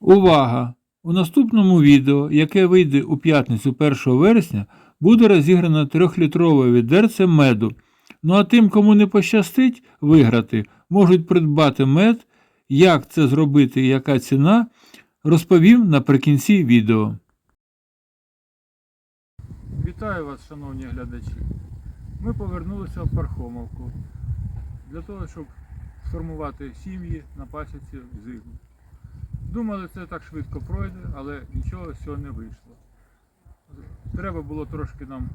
Увага! У наступному відео, яке вийде у п'ятницю 1 вересня, буде розіграно 3-літрове відерце меду. Ну а тим, кому не пощастить виграти, можуть придбати мед. Як це зробити і яка ціна, розповім наприкінці відео. Вітаю вас, шановні глядачі. Ми повернулися в Пархомовку для того, щоб сформувати сім'ї на пасіці в Зигу. Думали, це так швидко пройде, але нічого з цього не вийшло. Треба було трошки нам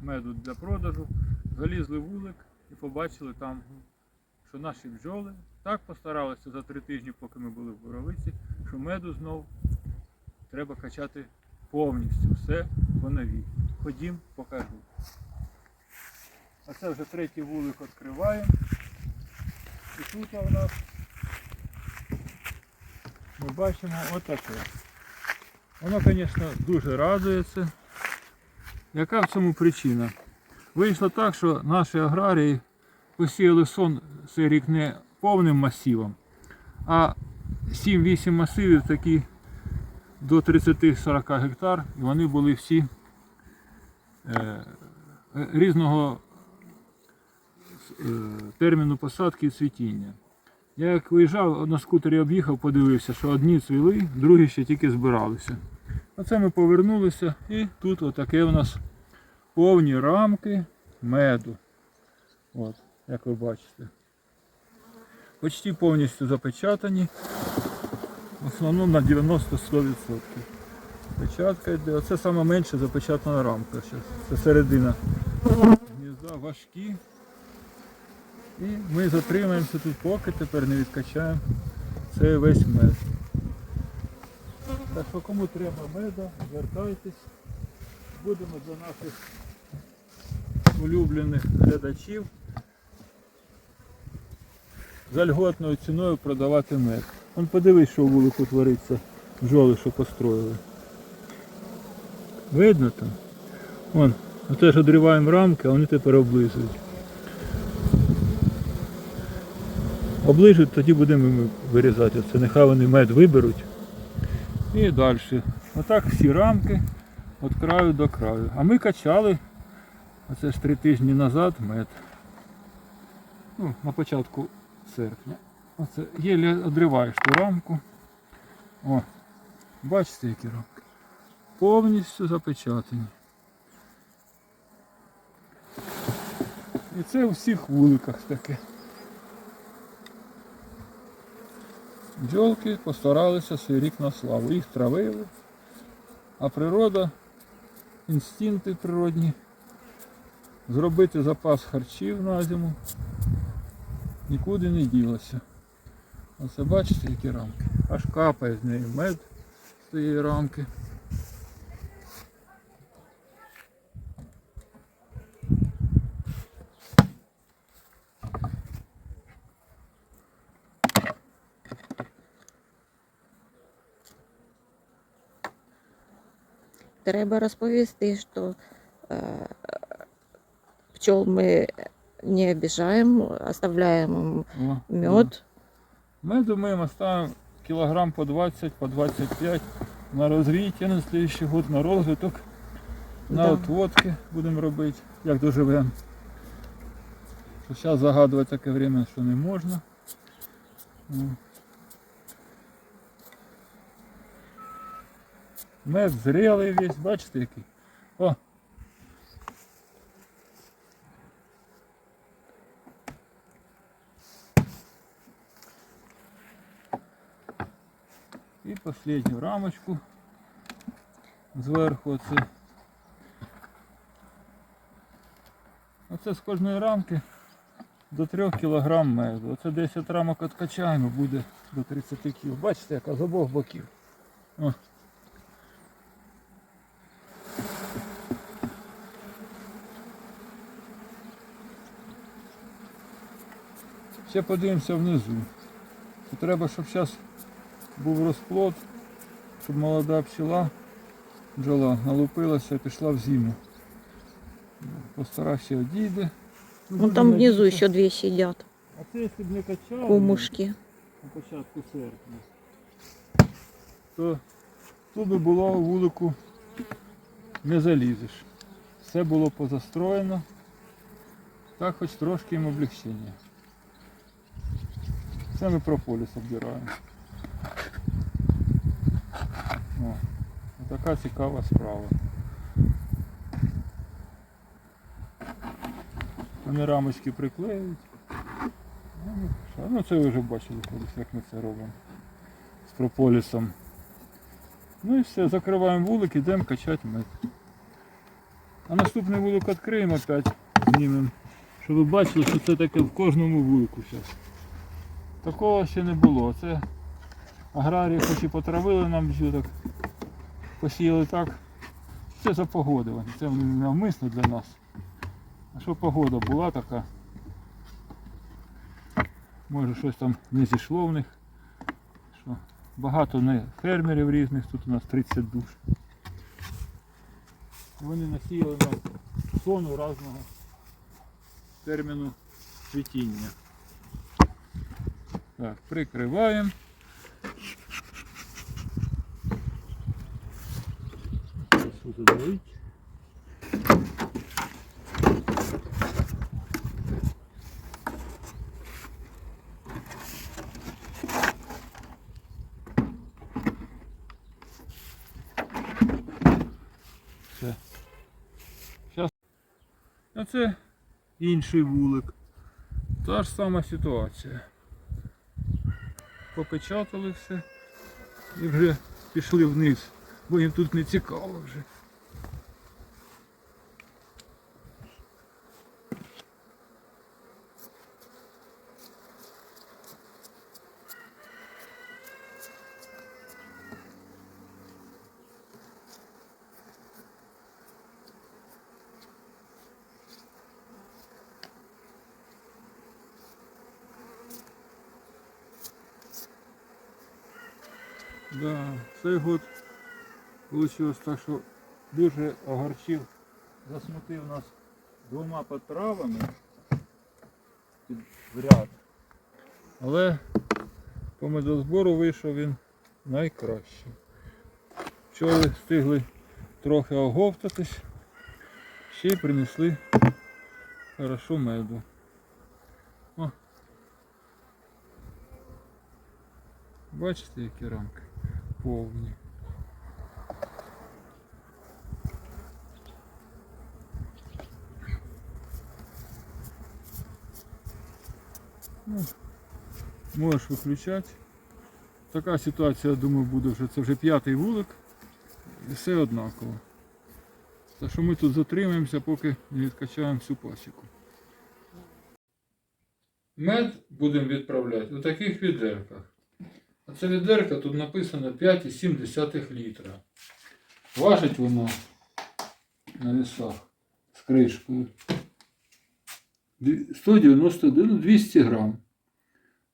меду для продажу. Залізли вулик і побачили там, що наші бджоли так постаралися за три тижні, поки ми були в Боровиці, що меду знов треба качати повністю, все по новій. Ходім, покажу. А це вже третій вулик відкриваємо. І тут у нас ми бачимо отаке. Воно, звісно, дуже радується. Яка в цьому причина? Вийшло так, що наші аграрії посіяли сон цей рік не повним масивом, а 7-8 масивів такі до 30-40 гектар, і вони були всі е, різного е, терміну посадки і цвітіння. Я як виїжджав на скутері об'їхав, подивився, що одні цвіли, другі ще тільки збиралися. Оце ми повернулися і тут отаке у нас повні рамки меду. От, як ви бачите. Почти повністю запечатані. В основному на 90-100%. Печатка йде. Оце саме менше запечатана рамка. Це середина гнізда важкі. І ми затримаємося тут поки тепер не відкачаємо цей весь мед. Так що кому треба меда, звертайтесь. Будемо до наших улюблених глядачів за льготною ціною продавати мед. Он подивись, що в вулику твориться, бджоли, що построїли. Видно там? Вон, теж одриваємо рамки, а вони тепер облизують. Оближуть, тоді будемо вирізати. Це нехай вони мед виберуть. І далі. Отак всі рамки від краю до краю. А ми качали, оце ж три тижні назад мед. Ну, на початку серпня. Оце єлі одриваєш ту рамку. О, бачите, які рамки. Повністю запечатані. І це у всіх вуликах таке. Бджолки постаралися свій рік на славу. Їх травили, а природа, інстинкти природні, зробити запас харчів на зиму нікуди не ділося. Оце бачите, які рамки. Аж капає з неї мед з цієї рамки. Треба розповісти, що е, пчел ми не обіжаємо, оставляємо мед. Меду ми їм оставимо кілограм по 20, по 25 на розвіття на слідчий год, на розвиток, на Да. отводки будемо робити, як доживемо. Зараз загадувати таке время, що не можна. Мед зрілий весь, бачите який? О! І останню рамочку зверху оце. Оце з кожної рамки до 3 кг меду. Оце 10 рамок відкачаємо, буде до 30 кг. Бачите, яка з обох боків. О. Ще подивимося внизу. Треба, щоб зараз був розплод, щоб молода пчела, бджола налупилася і пішла в зиму. Постара ще одійде. Вон там внизу еще две сидят, А це якщо б не качали кумушки. на початку серпня. то тут би було вулику не залізеш. Все було позастроєно. Так хоч трошки їм облегчення. Це ми прополіс обдираємо. О, така цікава справа. Вони рамочки приклеюють. Ну, Ну це ви вже бачили колись, як ми це робимо з прополісом. Ну і все, закриваємо вулик, йдемо качати мед. А наступний вулик відкриємо опять, знімемо. Щоб ви бачили, що це таке в кожному вулику зараз. Такого ще не було. Це аграрії хоч і потравили нам так, посіяли так. Це за погоди. Це навмисно для нас. А що погода була така? Може щось там не зійшло в них. Що багато не фермерів різних, тут у нас 30 душ. Вони насіяли нам сону разного терміну цвітіння. Так, прикриваємо. А це інший вулик. Та ж сама ситуація. Попечатали все і вже пішли вниз, бо їм тут не цікаво вже. Да, цей год вийшло так, що дуже огорчив, засмутив нас двома потравами під ряд. Але по медозбору вийшов він найкращий. Пчоли встигли трохи оговтатись, ще й принесли хорошо меду. О. Бачите, які рамки повні. Ну, можеш виключати. Така ситуація, я думаю, буде вже. Це вже п'ятий вулик. І все однаково. Так що ми тут затримаємося, поки не відкачаємо всю пасіку. Мед будемо відправляти у таких відерках. Це відерка тут написано 5,7 літра. Важить воно на весах з кришкою. Дві- 191, ну, 200 грам.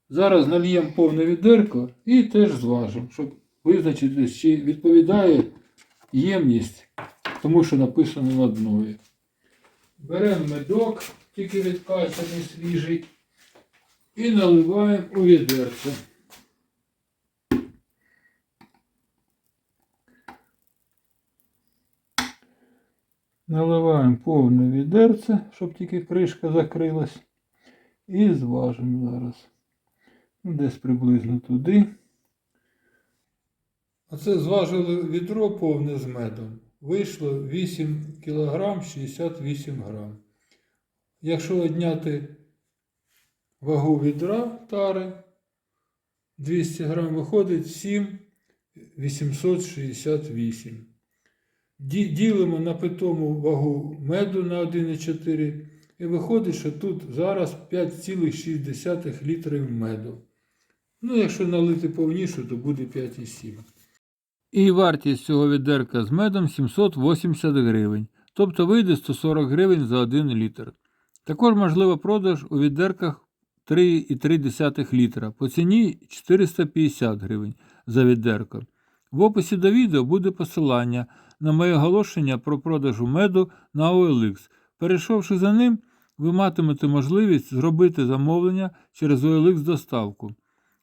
Зараз нальємо повне відерко і теж зважимо, щоб визначити, чи відповідає ємність тому, що написано на днові. Беремо медок, тільки відкачаний свіжий, і наливаємо у відерце. Наливаємо повне відерце, щоб тільки кришка закрилась. І зважимо зараз. Ну, Десь приблизно туди. Оце зважили відро повне з медом. Вийшло 8 кг 68 грам. Якщо одняти вагу відра тари 200 грам, виходить 7 868. Ді- Ділимо на питому вагу меду на 1,4 і виходить, що тут зараз 5,6 літрів меду. Ну, якщо налити повніше, то буде 5,7. І вартість цього відерка з медом 780 гривень, тобто вийде 140 гривень за 1 літр. Також можливо продаж у відерках 3,3 літра по ціні 450 гривень за відерко. В описі до відео буде посилання на моє оголошення про продажу меду на OLX. Перейшовши за ним, ви матимете можливість зробити замовлення через OLX доставку.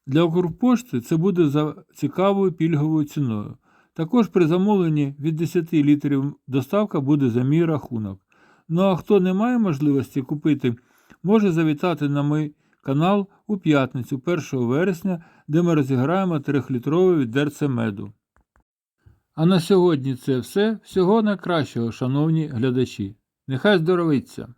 для Укрпошти це буде за цікавою пільговою ціною. Також при замовленні від 10 літрів доставка буде за мій рахунок. Ну а хто не має можливості купити, може завітати на мій канал у п'ятницю 1 вересня, де ми розіграємо 3-літрове відерце меду. А на сьогодні це все. Всього найкращого, шановні глядачі. Нехай здоровиться!